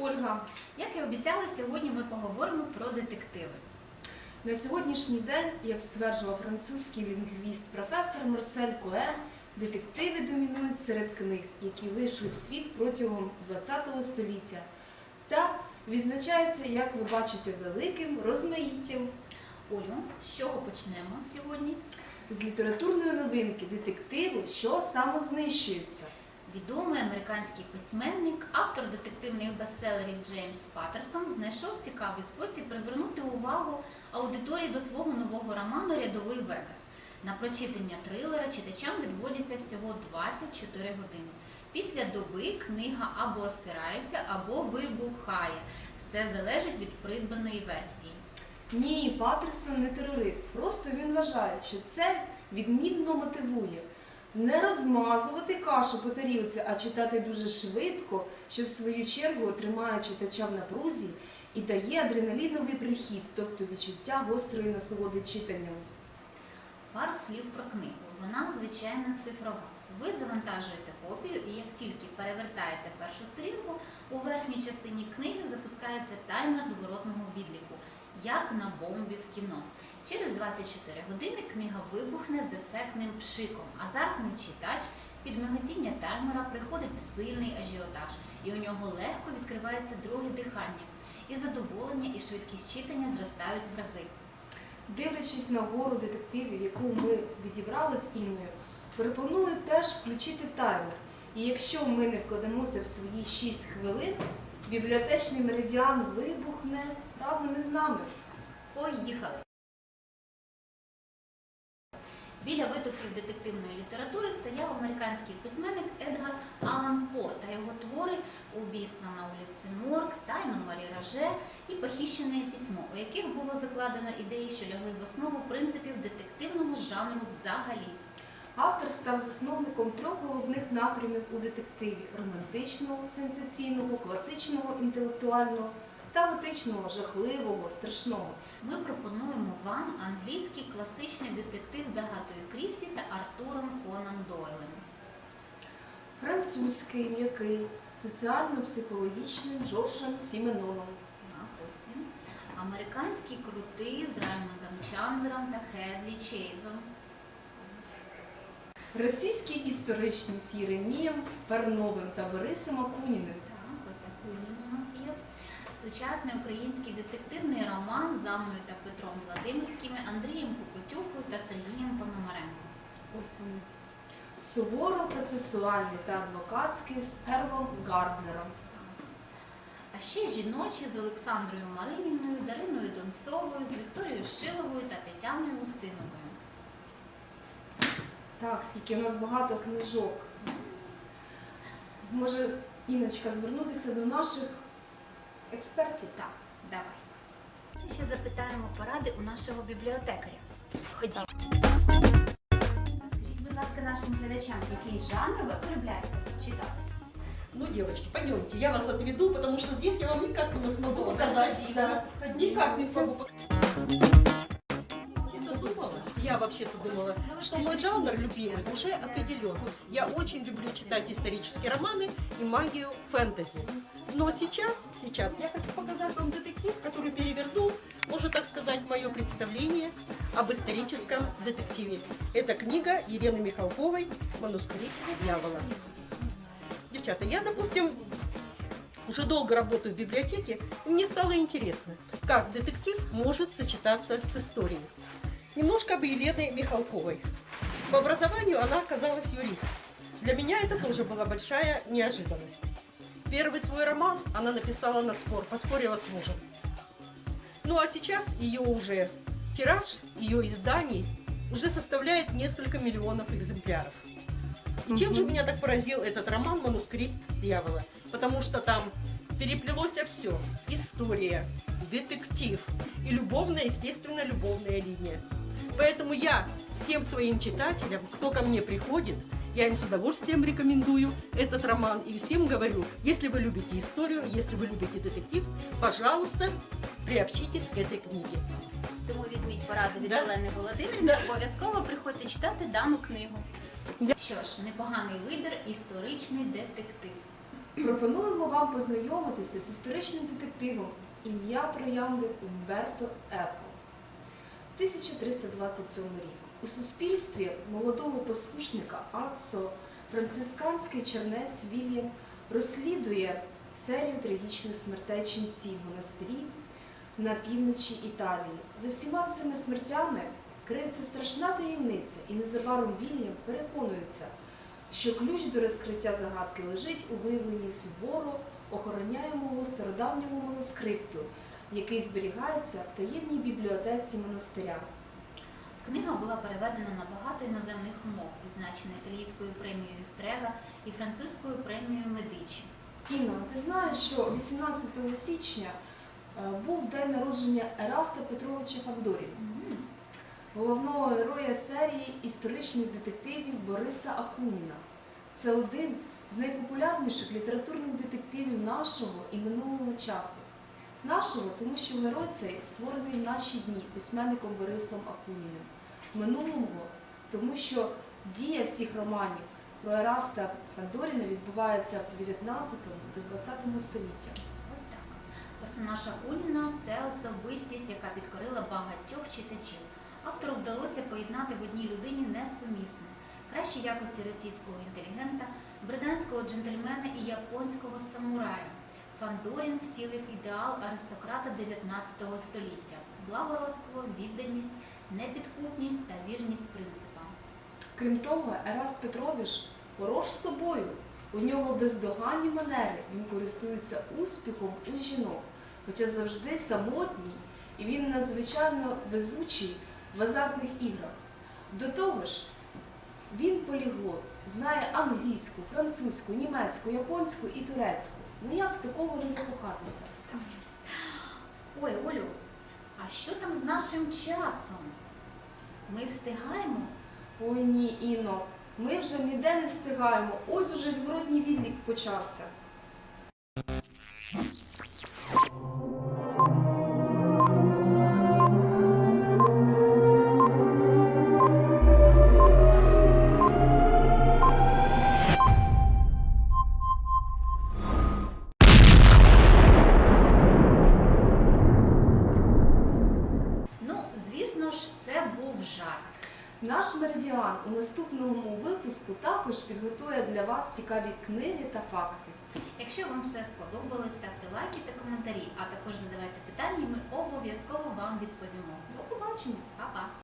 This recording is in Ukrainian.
Ольга. Як і обіцяли, сьогодні ми поговоримо про детективи. На сьогоднішній день, як стверджував французький лінгвіст професор Марсель Коен, детективи домінують серед книг, які вийшли в світ протягом ХХ століття, та відзначаються, як ви бачите, великим розмаїттям. Олю, з чого почнемо сьогодні? З літературної новинки детективу, що самознищується. Відомий американський письменник, автор детективних бестселерів Джеймс Паттерсон знайшов цікавий спосіб привернути увагу аудиторії до свого нового роману Рядовий Вегас. На прочитання трилера читачам відводиться всього 24 години. Після доби книга або спирається, або вибухає. Все залежить від придбаної версії. Ні, Патерсон не терорист. Просто він вважає, що це відмінно мотивує. Не розмазувати кашу по тарілці, а читати дуже швидко, що в свою чергу тримає читача в напрузі і дає адреналіновий прихід, тобто відчуття гострої насолоди читанням. Пару слів про книгу. Вона звичайно цифрова. Ви завантажуєте копію, і як тільки перевертаєте першу сторінку, у верхній частині книги запускається таймер зворотного відліку, як на бомбі в кіно. Через 24 години книга вибухне з ефектним пшиком. Азартний читач під миготіння таймера приходить в сильний ажіотаж, і у нього легко відкривається друге дихання. І задоволення, і швидкість читання зростають в рази. Дивлячись на гору детективів, яку ми відібрали з Інною, пропоную теж включити таймер. І якщо ми не вкладемося в свої 6 хвилин, бібліотечний меридіан вибухне разом із нами. Поїхали! Біля витоків детективної літератури стояв американський письменник Едгар Аллан По та його твори Убійство на вулиці Морг, Тайну Марі Роже і Похищене письмо, у яких було закладено ідеї, що лягли в основу принципів детективного жанру взагалі. Автор став засновником трьох головних напрямів у детективі: романтичного, сенсаційного, класичного, інтелектуального та готичного, жахливого, страшного. Ми пропонуємо вам англійський класичний детектив з Агатою Крісті та Артуром Конан Дойлем. Французький, м'який, соціально-психологічним Жоржем Сіменоном. Американський крутий з Раймондом Чандлером та Хедлі Чейзом. Російський історичний з Єремієм Парновим та Борисом Акуніним. Так, ось Акунін у нас є. Сучасний український детективний роман з Анною та Петром Владимирськими, Андрієм Кукотюхою та Сергієм Пономаренко. Ось вони. Суворо процесуальний та адвокатський з Ерлом Гарднером. А ще жіночі з Олександрою Мариніною, Дариною Донцовою, з Вікторією Шиловою та Тетяною Устиновою. Так, скільки у нас багато книжок. Може, Іночка, звернутися до наших експертів? Так, давай. Ще запитаємо поради у нашого бібліотекаря. Ходімо. Скажіть, будь ласка, нашим глядачам, який жанр ви полюбляєте читати? Ну, девочки, пойдемте, я вас отведу, потому что здесь я вам никак не смогу показать. Да, никак не смогу показать. Я вообще-то думала, что мой жанр любимый уже определен. Я очень люблю читать исторические романы и магию фэнтези. Но сейчас, сейчас я хочу показать вам детектив, который перевернул, можно так сказать, мое представление об историческом детективе. Это книга Елены Михалковой «Манускрипт дьявола». Девчата, я, допустим, уже долго работаю в библиотеке, мне стало интересно, как детектив может сочетаться с историей. Немножко об Елене Михалковой. По образованию она оказалась юрист. Для меня это тоже была большая неожиданность. Первый свой роман она написала на спор, поспорила с мужем. Ну а сейчас ее уже тираж, ее изданий уже составляет несколько миллионов экземпляров. И чем же меня так поразил этот роман «Манускрипт дьявола»? Потому что там переплелось все. История, детектив и любовная, естественно, любовная линия. Поэтому я всем своим читателям, кто ко мне приходит, я им с удовольствием рекомендую этот роман и всем говорю, если вы любите историю, если вы любите детектив, пожалуйста, приобщитесь к этой книге. Тому візьміть пораду від Да. Олени Володимирівни, обов'язково приходьте читати дану книгу. Що ж, непоганий вибір, історичний детектив. пропонуємо вам познайомитися з історичним детективом ім'я Троянди Умберто Еко. 1327 рік. У суспільстві молодого послушника Аццо францисканський чернець Вільям розслідує серію трагічних смертей ченців монастирі на півночі Італії. За всіма цими смертями криється страшна таємниця, і незабаром Вільям переконується, що ключ до розкриття загадки лежить у виявленні суворо охороняємого стародавнього манускрипту, який зберігається в таємній бібліотеці монастиря. Книга була переведена на багато іноземних мов, відзначена італійською премією Стрега і французькою премією Медичі. Інна, ти знаєш, що 18 січня е, був день народження Ераста Петровича Фандорі, головного героя серії історичних детективів Бориса Акуніна. Це один з найпопулярніших літературних детективів нашого і минулого часу. Нашого, тому що герой цей створений в наші дні письменником Борисом Акуніним. Минулого, тому що дія всіх романів про Ераста Фандоріна відбувається в 19 та 20 століття. Ось так. Персонаж Акуніна це особистість, яка підкорила багатьох читачів. Автору вдалося поєднати в одній людині несумісне кращі якості російського інтелігента, британського джентльмена і японського самурая. Фандорін втілив ідеал аристократа 19 століття благородство, відданість, непідкупність та вірність принципам. Крім того, Ераст Петрович хорош собою. У нього бездоганні манери, він користується успіхом у жінок, хоча завжди самотній, і він надзвичайно везучий в азартних іграх. До того ж, він поліглот, знає англійську, французьку, німецьку, японську і турецьку. Ну як в такого не закохатися? Ой, Олю, а що там з нашим часом? Ми встигаємо? Ой ні, Іно, ми вже ніде не встигаємо. Ось уже зворотній відлік почався. Звісно ж, це був жарт. Наш меридіан у наступному випуску також підготує для вас цікаві книги та факти. Якщо вам все сподобалось, ставте лайки та коментарі, а також задавайте питання, і ми обов'язково вам відповімо. До побачення! Па-па!